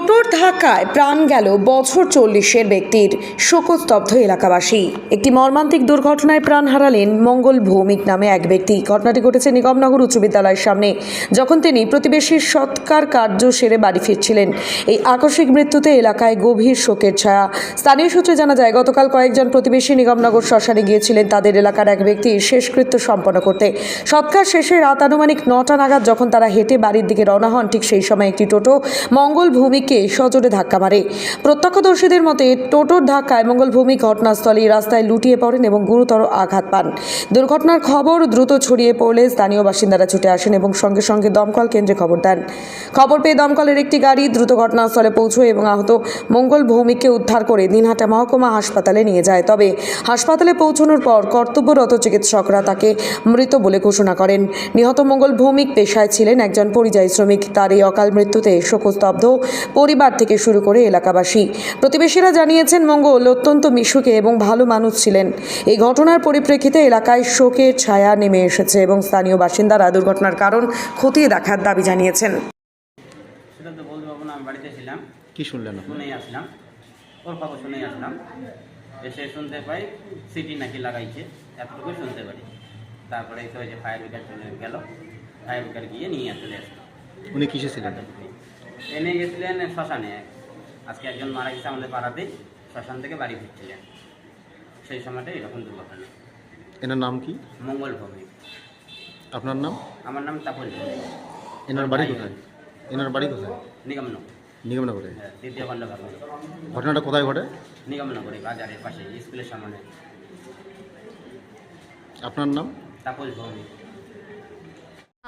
টোটোর ধাক্কায় প্রাণ গেল বছর চল্লিশের ব্যক্তির। শোকস্তব্ধ এলাকাবাসী। একটি মর্মান্তিক দুর্ঘটনায় প্রাণ হারালেন মঙ্গল ভৌমিক নামে এক ব্যক্তি। ঘটনাটি ঘটেছে নিগমনগর উচ্চ বিদ্যালয়ের সামনে। যখন তিনি প্রতিবেশীর সৎকার কার্য সেরে বাড়ি ফিরছিলেন, এই আকস্মিক মৃত্যুতে এলাকায় গভীর শোকের ছায়া। স্থানীয় সূত্রে জানা যায়, গতকাল কয়েকজন প্রতিবেশী নিগমনগর শ্মশানে গিয়েছিলেন। তাদের এলাকার এক ব্যক্তির শেষকৃত্য সম্পন্ন করতে। সৎকার শেষে রাত আনুমানিক নটা নাগাদ যখন তারা হেঁটে বাড়ির দিকে রওনা হন, ঠিক সেই সময় একটি টোটো মঙ্গল ভূমিকে সজোরে ধাক্কা মারে। প্রত্যক্ষদর্শীদের মতে, টোটোর ধাক্কায় মঙ্গল ভূমি ঘটনাস্থলে রাস্তায় লুটিয়ে পড়েন এবং গুরুতর আঘাত পান। দুর্ঘটনার খবর দ্রুত ছড়িয়ে পড়লে স্থানীয় বাসিন্দারা ছুটে আসেন এবং সঙ্গে সঙ্গে দমকল কেন্দ্রে খবর দেন। খবর পেয়ে দমকলের একটি গাড়ি দ্রুত ঘটনাস্থলে পৌঁছয় এবং আহত মঙ্গল ভৌমিককে উদ্ধার করে দিনহাটা মহকুমা হাসপাতালে নিয়ে যায়। তবে হাসপাতালে পৌঁছানোর পর কর্তব্যরত চিকিৎসকরা তাকে মৃত বলে ঘোষণা করেন। নিহত মঙ্গল ভৌমিক পেশায় ছিলেন একজন পরিযায়ী শ্রমিক। তার এই অকাল মৃত্যুতে শোকস্তব্ধ। পরিবার থেকে শুরু করে এলাকাবাসী। প্রতিবেশীরা জানিয়েছেন মঙ্গল অত্যন্ত মিশুকে এবং ভালো মানুষ ছিলেন। এই ঘটনার পরিপ্রেক্ষিতে এলাকায় শোকের ছায়া নেমে এসেছে এবং স্থানীয় বাসিন্দারা দুর্ঘটনার কারণ খতিয়ে দেখার দাবি জানিয়েছেন। সেটা তো বলতে পারব না আমি বাড়িতে ছিলাম। কি শুনলেন শুনেই আসলাম। ওর খবর শুনেই আসলাম। এসে শুনতে পাই সিটি নাকি লাগাইছে এতটুকু শুনতে পারি। তারপরে তো ওই যে ফায়ার ব্রিগেড চলে গেল। ফায়ার ব্রিগেড গিয়ে নিয়ে চলে আসলো। উনি কিসে ছিলেন? এনে গেছিলেন শ্মশানে। আজকে একজন মারা গেছে আমাদের পাড়াতেই শ্মশান থেকে বাড়ি ফিরছিলেন। সেই সময়টা এরকম দুর্ঘটনা। এনার নাম কি? মঙ্গল ভৌমিক। আপনার নাম? আমার নাম তাপল ভৌমিক। এনার বাড়ি কোথায়? এনার বাড়ি কোথায়? নিগমনগর। নিগমনগরে? হ্যাঁ, দ্বিতীয় খণ্ড ভাগ ঘটনাটা কোথায় ঘটে? নিগমনগরে বাজারের পাশে স্কুলের সামনে। আপনার নাম? তাপল ভৌমিক।